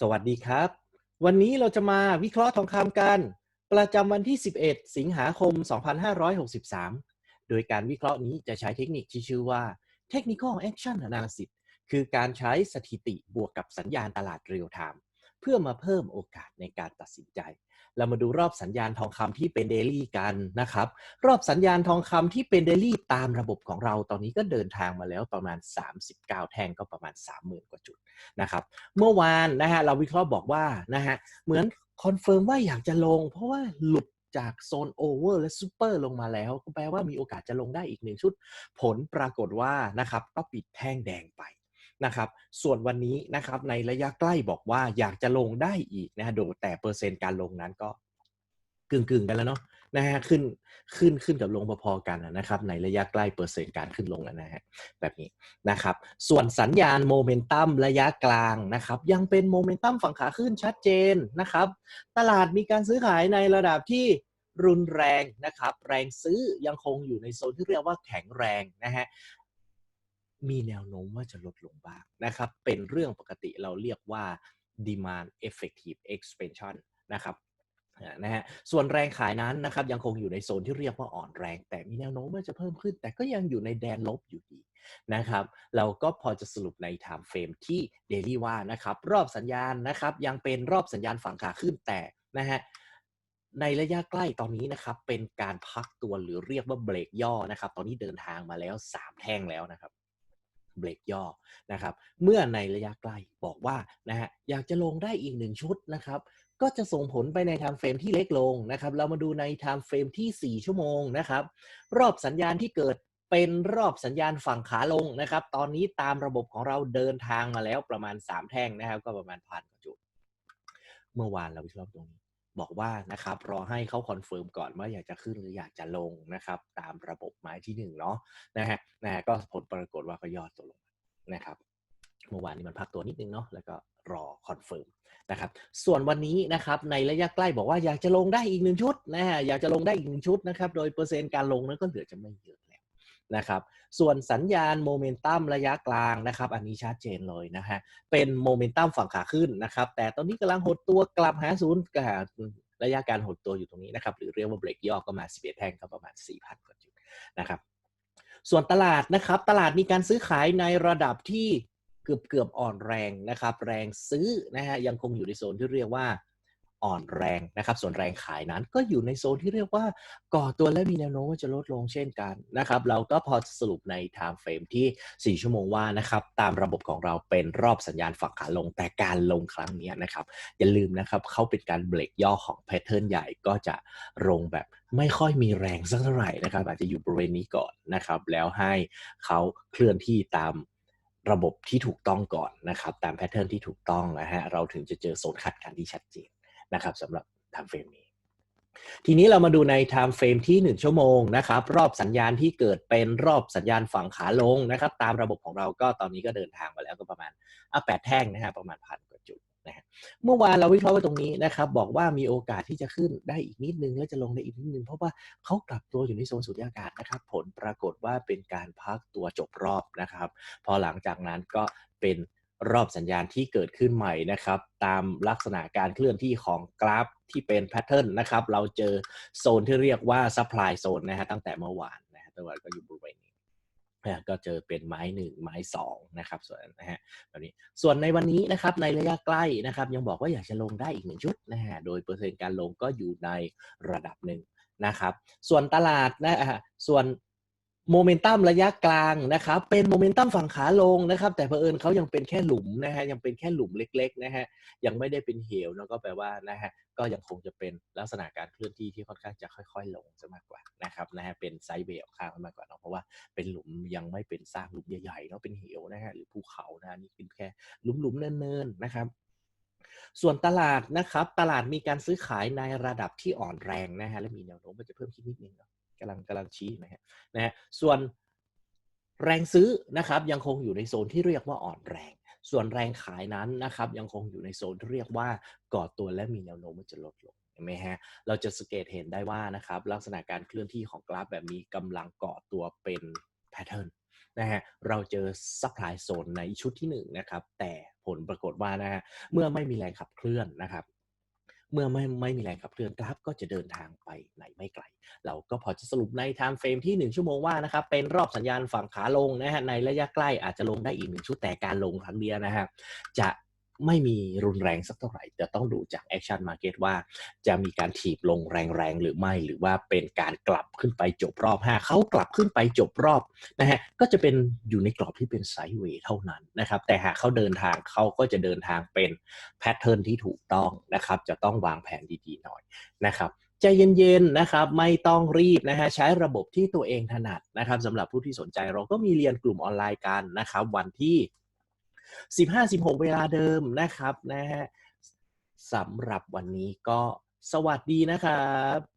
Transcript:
สวัสดีครับ วันนี้เราจะมาวิเคราะห์ทองคำกัน ประจำวันที่ 11 สิงหาคม 2563 โดยการวิเคราะห์นี้จะใช้เทคนิคที่ชื่อว่า Technical Action Analysis คือการใช้สถิติบวกกับสัญญาณตลาดเรียลไทม์ เพื่อมาเพิ่มโอกาสในการตัดสินใจ เรามาดูรอบสัญญาณทองคำที่เป็นเดลี่กันนะครับ รอบสัญญาณทองคำที่เป็นเดลี่ตามระบบของเราตอนนี้ก็เดินทางมาแล้วประมาณ 39 แท่งก็ประมาณ 30,000 กว่าจุดนะครับ เมื่อวานนะฮะเราวิเคราะห์บอกว่านะฮะเหมือนคอนเฟิร์มว่าอยากจะลง เพราะว่าหลุดจากโซนโอเวอร์และซูเปอร์ลงมาแล้ว ก็แปลว่ามีโอกาสจะลงได้อีกหนึ่งชุด ผลปรากฏว่านะครับก็ปิดแท่งแดงไป นะครับ ส่วนวันนี้นะครับในระยะใกล้บอกว่าอยากจะลงได้อีกนะฮะโดยแต่เปอร์เซ็นต์การลงนั้นก็กึ่งกึ่งๆกันแล้วเนาะนะฮะขึ้นขึ้นขึ้นกับลงพอๆกันนะครับ ในระยะใกล้เปอร์เซ็นต์การขึ้นลงนะฮะแบบนี้นะครับ ส่วนสัญญาณโมเมนตัมระยะกลางนะครับ ยังเป็นโมเมนตัมฝั่งขาขึ้นชัดเจนนะครับ ตลาดมีการซื้อขายในระดับที่รุนแรงนะครับ แรงซื้อยังคงอยู่ในโซนที่เรียกว่าแข็งแรงนะฮะ มีแนวโน้มว่าจะลดลงบ้างนะครับ เป็นเรื่องปกติเราเรียกว่า demand effective expansion นะครับนะฮะส่วนแรงขายนั้นนะครับยังคงอยู่ในโซนที่เรียกว่าอ่อนแรง แต่มีแนวโน้มว่าจะเพิ่มขึ้น แต่ก็ยังอยู่ในแดนลบอยู่ดีนะครับเราก็พอจะสรุปใน time frame ที่ daily ว่านะครับรอบสัญญาณนะครับยังเป็นรอบสัญญาณฝั่งขาขึ้นแต่นะฮะในระยะใกล้ตอนนี้นะครับเป็นการพักตัวหรือเรียกว่าเบรกย่อนะครับตอนนี้เดินทางมาแล้ว 3 แท่งแล้วนะครับ เบรกย่อนะครับเมื่อในระยะใกล้บอกว่านะฮะอยากจะลงได้อีกหนึ่งชุดนะครับก็จะส่งผลไปใน time frame ที่เล็กลงนะครับเรามาดูใน time frame ที่ 4 ชั่วโมงนะครับรอบสัญญาณที่เกิดเป็นรอบสัญญาณฝั่งขาลงนะครับ ตอนนี้ตามระบบของเราเดินทางมาแล้วประมาณ 3 แท่งนะครับ ก็ประมาณพันกว่าจุด เมื่อวานเราวิเคราะห์ตรงนี้ บอกว่านะครับรอให้เขาคอนเฟิร์มก่อนว่าอยากจะขึ้นหรืออยากจะลงนะครับ ตามระบบหมายที่หนึ่งเนาะนะฮะนะฮะก็ผลปรากฏว่าก็ยอดตัวลงนะครับเมื่อวานนี้มันพักตัวนิดนึงเนาะแล้วก็รอคอนเฟิร์มนะครับ ส่วนวันนี้นะครับในระยะใกล้บอกว่าอยากจะลงได้อีกหนึ่งชุดนะฮะอยากจะลงได้อีกหนึ่งชุดนะครับ โดยเปอร์เซ็นต์การลงนั้นก็เหลือจะไม่เยอะ นะครับ ส่วนสัญญาณโมเมนตัมระยะกลางนะครับ อันนี้ชัดเจนเลยนะฮะ เป็นโมเมนตัมฝั่งขาขึ้นนะครับ แต่ตอนนี้กำลังหดตัวกลับหาศูนย์กบระยะการหดตัวอยู่ตรงนี้นะครับ หรือเรียกว่าเบรกย่อก็มา 11แท่งก็ประมาณ 4,000กว่าจุดนะครับ ส่วนตลาดนะครับ ตลาดมีการซื้อขายในระดับที่เกือบเกือบอ่อนแรงนะครับ แรงซื้อนะฮะยังคงอยู่ในโซนที่เรียกว่า อ่อนแรงนะครับส่วนแรงขายนั้นก็อยู่ในโซนที่เรียกว่าก่อตัวและมีแนวโน้มว่าจะลดลงเช่นกันนะครับเราก็พอสรุปใน time frame ที่ 4 ชั่วโมงว่านะครับตามระบบของเราเป็นรอบสัญญาณฝั่งขาลงแต่การลงครั้งนี้นะครับอย่าลืมนะครับเขาเป็นการเบรกย่อของแพทเทิร์นใหญ่ก็จะลงแบบไม่ค่อยมีแรงสักเท่าไหร่นะครับ อาจจะอยู่บริเวณนี้ก่อนนะครับ แล้วให้เขาเคลื่อนที่ตามระบบที่ถูกต้องก่อนนะครับ ตามแพทเทิร์นที่ถูกต้องนะฮะเราถึงจะเจอโซนขัดกันที่ชัดเจน นะครับสำหรับ time frame นี้ทีนี้เรามาดูใน time frame ที่ 1 ชั่วโมงนะครับ รอบสัญญาณที่เกิดเป็นรอบสัญญาณฝั่งขาลงนะครับ ตามระบบของเราก็ตอนนี้ก็เดินทางมาแล้วก็ประมาณอะแปดแท่งนะฮะประมาณพันกว่าจุดนะฮะเมื่อวานเราวิเคราะห์ไว้ตรงนี้นะครับ บอกว่ามีโอกาสที่จะขึ้นได้อีกนิดนึง และจะลงได้อีกนิดนึง เพราะว่าเขากลับตัวอยู่ในโซนสุญญากาศนะครับ ผลปรากฏว่าเป็นการพักตัวจบรอบนะครับ พอหลังจากนั้นก็เป็น รอบสัญญาณที่เกิดขึ้นใหม่นะครับ ตามลักษณะการเคลื่อนที่ของกราฟที่เป็นแพทเทิร์นนะครับ เราเจอโซนที่เรียกว่าซัพพลายโซนนะฮะตั้งแต่เมื่อวานนะฮะเมื่อวานก็อยู่บริเวณนี้นะก็เจอเป็นไม้หนึ่งไม้สองนะครับ ส่วนนะฮะแบบนี้ส่วนในวันนี้นะครับในระยะใกล้นะครับ ยังบอกว่าอยากจะลงได้อีกหนึ่งชุดนะฮะโดยเปอร์เซ็นต์การลงก็อยู่ในระดับหนึ่งนะครับ ส่วนตลาดนะฮะส่วน โมเมนตัมระยะกลางนะครับ เป็นโมเมนตัมฝั่งขาลงนะครับ แต่เผอิญเขายังเป็นแค่หลุมนะฮะยังเป็นแค่หลุมเล็ก ๆ นะฮะยังไม่ได้เป็นเหวนะก็แปลว่านะฮะก็ยังคงจะเป็นลักษณะการเคลื่อนที่ที่ค่อนข้างจะค่อย ๆ ลงซะมากกว่านะครับนะฮะเป็นไซด์เวย์ข้างมากกว่าเนาะเพราะว่าเป็นหลุมยังไม่เป็นสร้างหลุมใหญ่ๆเนาะเป็นเหวนะฮะหรือภูเขานะฮะนี่เป็นแค่หลุมๆเนินๆนะครับส่วนตลาดนะครับ ตลาดมีการซื้อขายในระดับที่อ่อนแรงนะฮะและมีแนวโน้มว่าจะเพิ่มขึ้นนิดนึงเนาะ กำลังกำลังชี้นะฮะนะฮะส่วนแรงซื้อนะครับยังคงอยู่ในโซนที่เรียกว่าอ่อนแรง ส่วนแรงขายนั้นนะครับยังคงอยู่ในโซนที่เรียกว่าก่อตัวและมีแนวโน้มว่าจะลดลงเห็นไหมฮะเราจะสังเกตเห็นได้ว่านะครับลักษณะการเคลื่อนที่ของกราฟแบบนี้กำลังก่อตัวเป็นแพทเทิร์นนะฮะเราเจอซัพพลายโซนในชุดที่1นะครับแต่ผลปรากฏว่านะฮะเมื่อไม่มีแรงขับเคลื่อนนะครับ เมื่อไม่ไม่มีแรงขับเคลื่อนกราฟก็จะเดินทางไปไหนไม่ไกล เราก็พอจะสรุปในไทม์เฟรมที่ 1 ชั่วโมงว่านะครับเป็นรอบสัญญาณฝั่งขาลงนะฮะในระยะใกล้อาจจะลงได้อีกหนึ่งชุดแต่การลงครั้งเดียวนะฮะจะ ไม่มีรุนแรงสักเท่าไหร่จะต้องดูจากแอคชั่นมาร์เก็ตว่าจะมีการถีบลงแรงๆ หรือไม่ หรือว่าเป็นการกลับขึ้นไปจบรอบ5เขากลับขึ้นไปจบรอบนะฮะก็จะเป็นอยู่ในกรอบที่เป็นไซด์เวย์เท่านั้นนะครับแต่หากเขาเดินทางเขาก็จะเดินทางเป็นแพทเทิร์นที่ถูกต้องนะครับจะต้องวางแผนดีๆหน่อยนะครับใจเย็นๆนะครับไม่ต้องรีบนะฮะใช้ระบบที่ตัวเองถนัดนะครับสำหรับผู้ที่สนใจเราก็มีเรียนกลุ่มออนไลน์กันนะครับวันที่ 15-16 เวลาเดิมนะครับนะฮะสำหรับวันนี้ก็สวัสดีนะครับ